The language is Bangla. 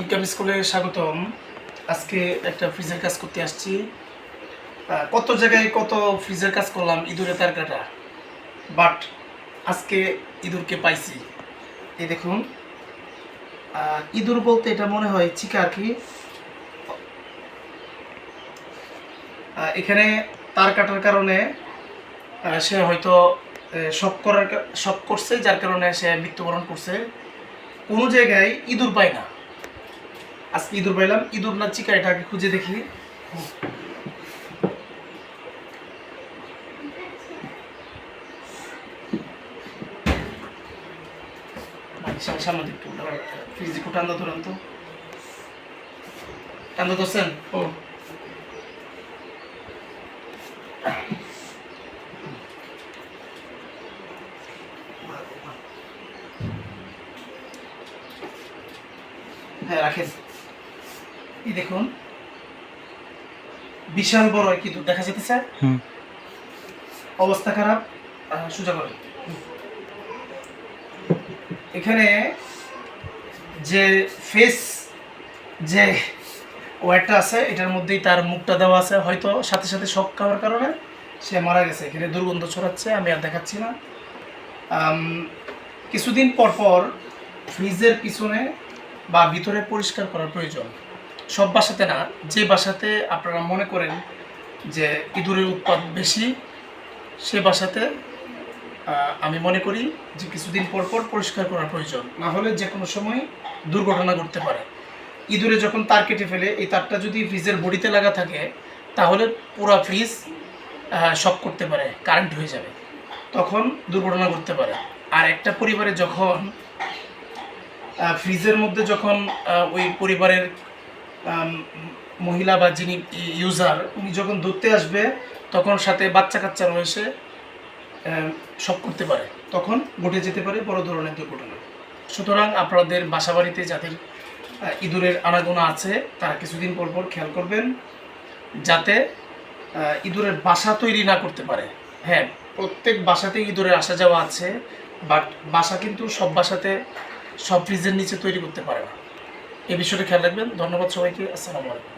ইনকাম স্কুলে স্বাগতম। আজকে একটা ফ্রিজের কাজ করতে আসছি। কত জায়গায় কত ফ্রিজের কাজ করলাম, ইঁদুরে তার কাটা। বাট আজকে ইঁদুরকে পাইছি। এই দেখুন। ইঁদুর বলতে এটা মনে হয় চিকা আর কি। এখানে তার কাটার কারণে সে হয়তো শক করার শক করছে, যার কারণে সে মৃত্যুবরণ করছে। কোনো জায়গায় ইঁদুর পায় না। আজকে ইঁদুর পাইলাম। ইঁদুর না চিকা এটা আগে খুঁজে দেখি। সামনে ফ্রিজ তো ধরছেন ও। হ্যাঁ রাখেন। এই দেখুন। বিশাল বড় কি দুধ দেখা যেতেছে অবস্থা খারাপ সোজা করে। এখানে যে ফেস যে ওয়ারটা আছে এটার মধ্যেই তার মুখটা দেওয়া আছে। হয়তো সাথে সাথে শক খাওয়ার কারণে সে মারা গেছে। এখানে দুর্গন্ধ ছড়াচ্ছে আমি আর দেখাচ্ছি না। কিছুদিন পর পর ফ্রিজের পিছনে বা ভিতরে পরিষ্কার করার প্রয়োজন। সব বাসাতে না, যে বাসাতে আপনারা মনে করেন যে ইঁদুরের উৎপাদ বেশি, সে বাসাতে আমি মনে করি যে কিছুদিন পর পর পরিষ্কার করার প্রয়োজন। না হলে যে কোনো সময় দুর্ঘটনা ঘটতে পারে। ইঁদুরে যখন তার কেটে ফেলে, এই তারটা যদি ফ্রিজের বডিতে লাগা থাকে, তাহলে পুরা ফ্রিজ শক করতে পারে, কারেন্ট হয়ে যাবে। তখন দুর্ঘটনা ঘটতে পারে। আর একটা পরিবারে যখন ফ্রিজের মধ্যে যখন ওই পরিবারের মহিলা বা যিনি ইউজার উনি যখন ধরতে আসবে, তখন সাথে বাচ্চা কাচ্চা রয়েছে সব করতে পারে। তখন ঘটে যেতে পারে বড় ধরনের দুর্ঘটনা। সুতরাং আপনাদের বাসা বাড়িতে যাদের ইঁদুরের আনাগোনা আছে, তারা কিছুদিন পর পর খেয়াল করবেন, যাতে ইঁদুরের বাসা তৈরি না করতে পারে। হ্যাঁ প্রত্যেক বাসাতে ইঁদুরের আসা যাওয়া আছে, বাট বাসা কিন্তু সব বাসাতে, সব ফ্রিজের নিচে তৈরি করতে পারে না। এই বিষয়টি খেয়াল রাখবেন। ধন্যবাদ সবাইকে। আসসালামু আলাইকুম।